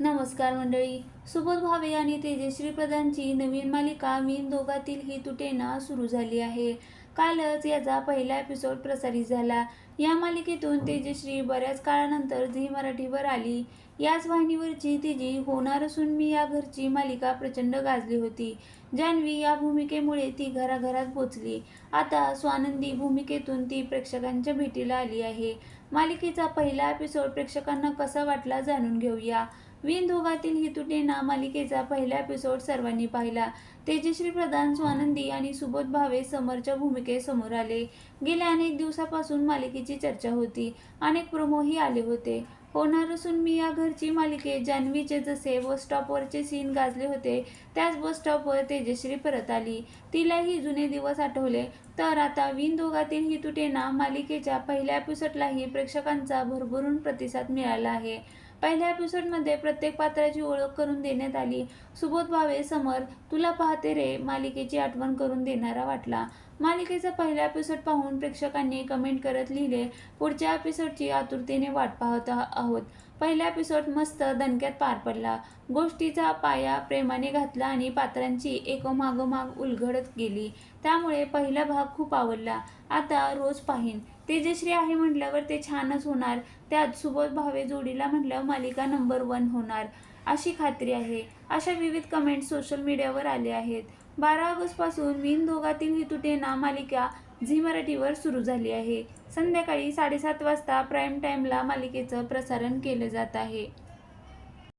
नमस्कार मंडळी. सुबोध भावे आणि तेजश्री प्रधानची नवीन मालिका मीन दोघातील ही तुटेना सुरू झाली आहे. कालच याचा पहिला एपिसोड प्रसारित झाला. या मालिकेतून तेजश्री बऱ्याच काळानंतर झी मराठीवर आली. याच वाहिनीवरची तिची होणार असून मी या घरची मालिका प्रचंड गाजली होती. जान्हवी या भूमिकेमुळे ती घराघरात पोचली. आता स्वानंदी भूमिकेतून ती प्रेक्षकांच्या भेटीला आली आहे. मालिकेचा पहिला एपिसोड प्रेक्षकांना कसा वाटला जाणून घेऊया. विन दोघातील हितुटेना मालिकेचा पहिला एपिसोड सर्वांनी पाहिला. तेजश्री प्रधान स्वानंदी आणि सुबोध भावे समरच्या भूमिकेसमोर आले. गेल्या अनेक दिवसापासून मालिकेची चर्चा होती. अनेक प्रोमोही आले होते. होणार असून मी या घरची मालिके जान्हवीचे जसे बस स्टॉपवरचे सीन गाजले होते त्याच बस स्टॉपवर तेजश्री परत आली. तिलाही जुने दिवस आठवले. तर आता विन दोघातील हितुटेना मालिकेच्या पहिल्या एपिसोडलाही प्रेक्षकांचा भरभरून प्रतिसाद मिळाला आहे. पहिल्या एपिसोडमध्ये प्रत्येक पात्राची ओळख करून देण्यात आली. सुबोध भावे समर तुला पाहते रे मालिकेची आठवण करून देणारा वाटला. मालिकेचा पहिला एपिसोड पाहून प्रेक्षकांनी कमेंट करत लिहिले पुढच्या एपिसोडची आतुरतेने वाट पाहत आहोत. पहिला एपिसोड मस्त दणक्यात पार पडला. गोष्टीचा पाया प्रेमाने घातला आणि पात्रांची एकोमागोमाग उलगडत गेली. त्यामुळे पहिला भाग खूप आवडला. आता रोज पाहीन. तेजश्री आहे म्हटल्यावर ते छानच होणार. त्यात सुबोध भावे जोडीला म्हटल्यावर मालिका नंबर वन होणार. अशी खात्री आहे. अशा विविध कमेंट सोशल मीडियावर आले आहेत. बारा ऑगस्टपासून विन दोघातील हितुटेना मालिका झी मराठीवर सुरू झाली आहे. संध्याकाळी साडेसात वाजता प्राईम टाईमला मालिकेचं प्रसारण केलं जात आहे.